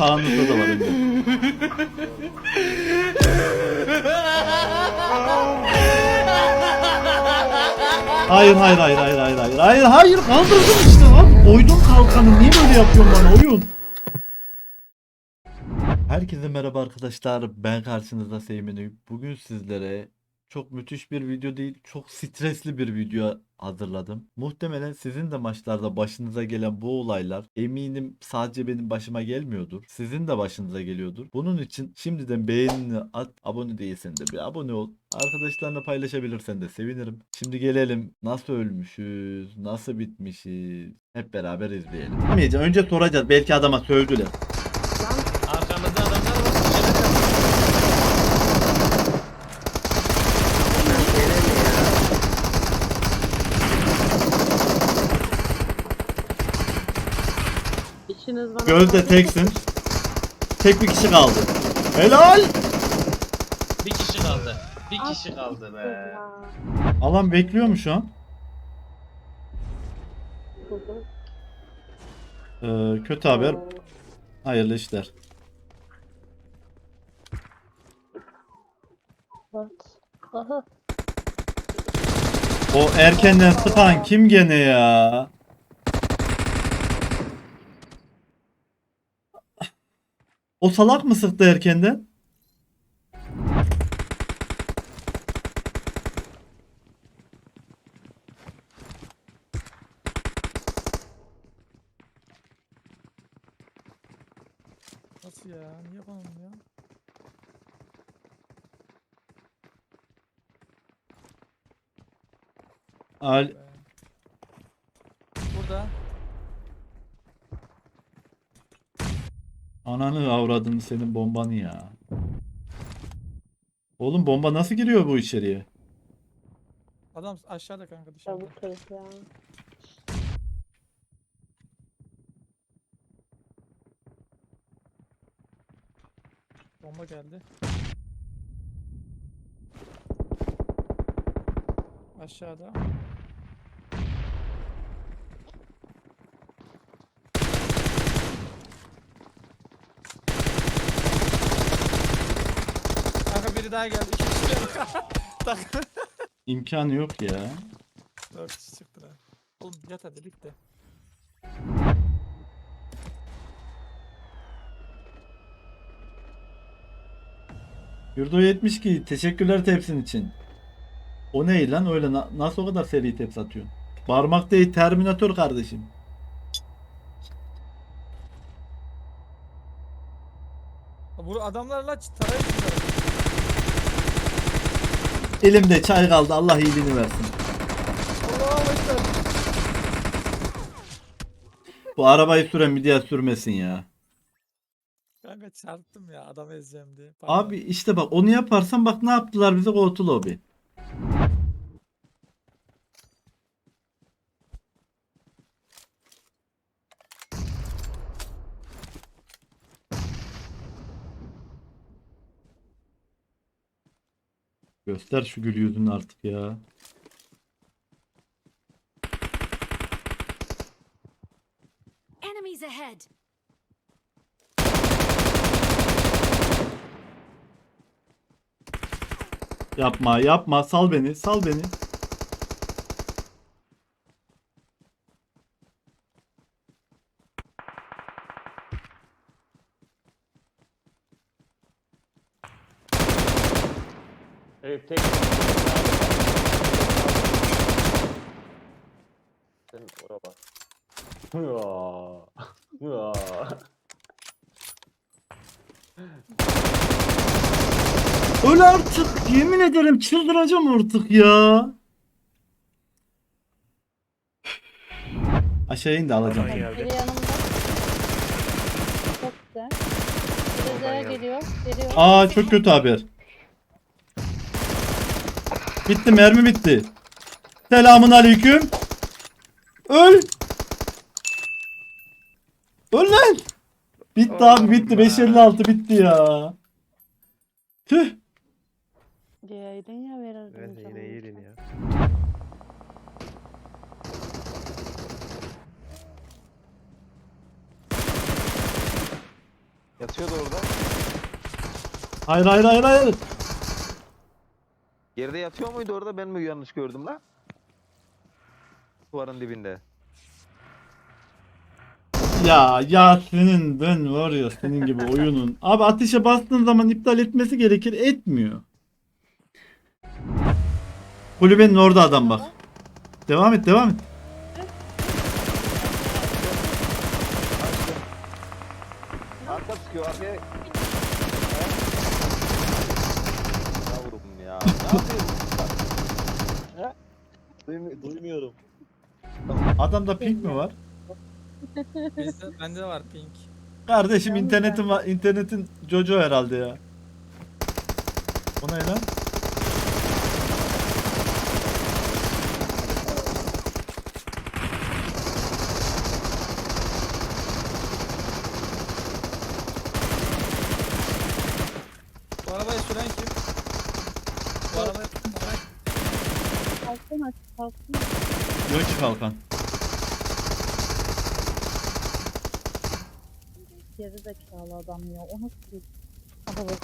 sağınızda da var. Hayır hayır hayır hayır hayır hayır hayır hayır kaldırdım işte lan. Koydum kalkanı niye böyle yapıyorsun bana oyun? Herkese merhaba arkadaşlar ben karşınızda Seymen'i Bugün sizlere çok müthiş bir video değil çok stresli bir video hazırladım. Muhtemelen sizin de maçlarda başınıza gelen bu olaylar eminim sadece benim başıma gelmiyordur. Sizin de başınıza geliyordur. Bunun için şimdiden beğenini at abone değilsen de bir abone ol. Arkadaşlarla paylaşabilirsen de sevinirim. Şimdi gelelim nasıl ölmüşüz, nasıl bitmişiz hep beraber izleyelim. Önce soracağız belki adama sövdüler. İşiniz bana Gözde teksin. Tek bir kişi kaldı. Helal. Bir kişi kaldı. Bir kişi kaldı be. Ya. Alan bekliyor mu şu an? Ee, kötü haber. Hayırlı işler. Aha. O erkenden sıkan kim gene ya? O salak mı sıktı erkenden? Nasıl ya? Niye bana ya? Al Be. Burada. Ananı avradın senin bombanı ya. Oğlum bomba nasıl giriyor bu içeriye? Adam aşağıda kanka dışarıda. Çabuk herif ya. Bomba geldi. Aşağıda. Kanka biri daha geldi. İki kişi geldi. Tak. İmkanı yok ya. Dört kişi çıktı lan. Oğlum yat hadi bitti. Yurdo 72 teşekkürler tepsin için. O ne lan öyle na- nasıl o kadar seri tepsi atıyorsun? Parmak değil Terminator kardeşim. Ha, Bu adamlarla tarayın şunları. Elimde çay kaldı Allah iyiliğini versin. Allah'a ekber. Bu arabayı süren bir diğer sürmesin ya. Kanka çarptım ya adam ezeceğim diye. Pardon. Abi işte bak onu yaparsan bak ne yaptılar bize Go Lobby. Göster şu gül yüzünü artık ya. Enemies ahead! Yapma yapma sal beni sal beni. Evet tek. Sen oraya bak. Ya. Ya. Öl artık yemin ederim çıldıracağım artık ya. Aşağı in de alacağım. Biri yanımda. Çok güzel. Biri geliyor. Geliyor. Aa çok kötü haber. Bitti mermi bitti. Selamun aleyküm. Öl. Öl lan. Bitti abi bitti. 556 bitti ya. Tüh. Diyeydin ya verirdim. Ben de yine sana. iyiydin ya. Yatıyordu orada. Hayır hayır hayır hayır. Geride yatıyor muydu orada ben mi yanlış gördüm la? Duvarın dibinde. Ya ya senin ben var ya senin gibi oyunun. Abi ateşe bastığın zaman iptal etmesi gerekir etmiyor. Kulübenin orada adam bak. Devam et devam et. Arka sıkıyor arkaya. Yavrum ya. Ne yapıyorsun? Duymu- duymuyorum. Adamda pink mi var? Bizde, bende de var pink. Kardeşim internetin var. internetin Jojo herhalde ya. O ne lan? Bu arabayı süren kim? Bu arabayı Kalksana aç kalksana. Yok ki kalkan. Geri zekalı adam ya. O nasıl bir... Aha bak.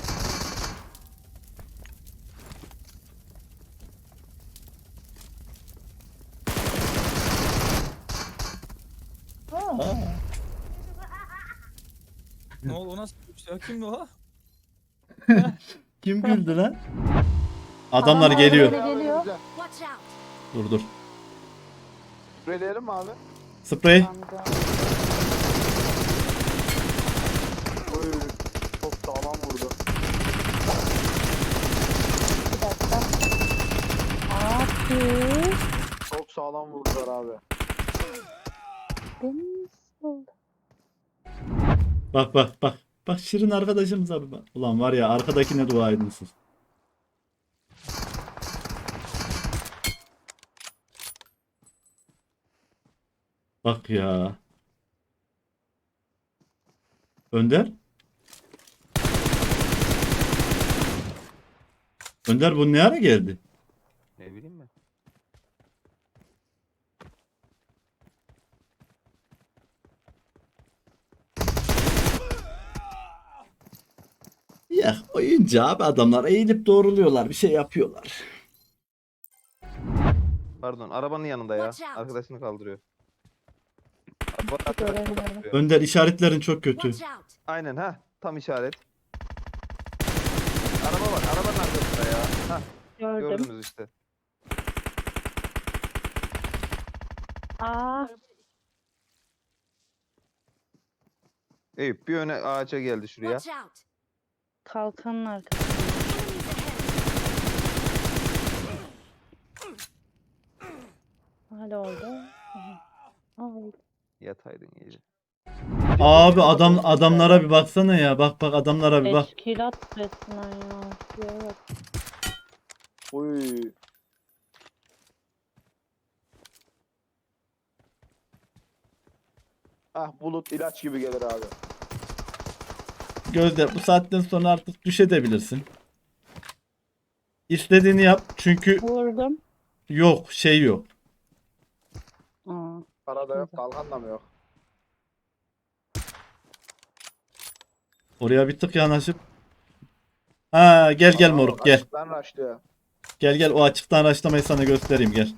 Aa, ne oldu o nasıl bir şey? Kimdi o? Kim güldü lan? Adamlar Adamlar geliyor. böyle geliyor. Watch out! Dur dur. Mi abi? Sprey. Oy, çok sağlam vurdu. Bir dakika. Abi. Çok sağlam vurdular abi. Oldu. Bak bak bak. Bak Şirin arkadaşımız abi bak. Ulan var ya arkadakine dua edin siz. Bak ya. Önder? Önder bu ne ara geldi? Ne bileyim ben. Ya oyuncu abi adamlar eğilip doğruluyorlar bir şey yapıyorlar. Pardon arabanın yanında ya. Watch out. Arkadaşını kaldırıyor. Önder işaretlerin çok kötü. Watch out! Aynen ha. Tam işaret. Araba var. Arabanın arkasında ya. Ha Gördüm. gördünüz işte. Aa. Eyüp bir öne ağaca geldi şuraya. Watch out! Kalkanın arkasında. Hala orada. Aha. Aa, Yataydın iyice. Abi adam adamlara bir baksana ya. Bak bak adamlara bir bak. Teşkilat resmen ya. Bak. Uy. Ah bulut ilaç gibi gelir abi. Gözde bu saatten sonra artık düşebilirsin. İstediğini yap çünkü Vurdum. yok şey yok. Para da yok, kalkan da mı yok? Oraya bir tık yanaşıp. Ha gel gel Aa, moruk gel. açıktan raşlıyor. Gel gel o açıktan araçlamayı sana göstereyim gel.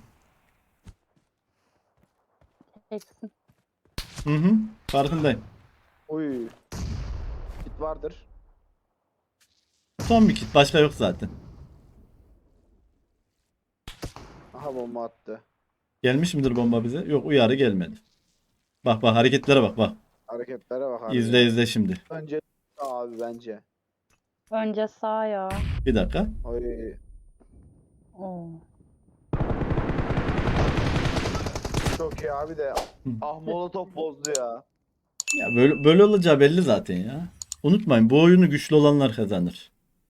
Eksin. Hı hı. Farkındayım. Uy. Git vardır. Son bir kit başka yok zaten. Aha bomba attı. Gelmiş midir bomba bize? Yok uyarı gelmedi. Bak bak hareketlere bak bak. Hareketlere bak abi. İzle izle şimdi. Önce abi bence. Önce sağ ya. Bir dakika. Oy. Oo. Çok iyi abi de. Ah molotof bozdu ya. Ya böyle, böyle olacağı belli zaten ya. Unutmayın bu oyunu güçlü olanlar kazanır.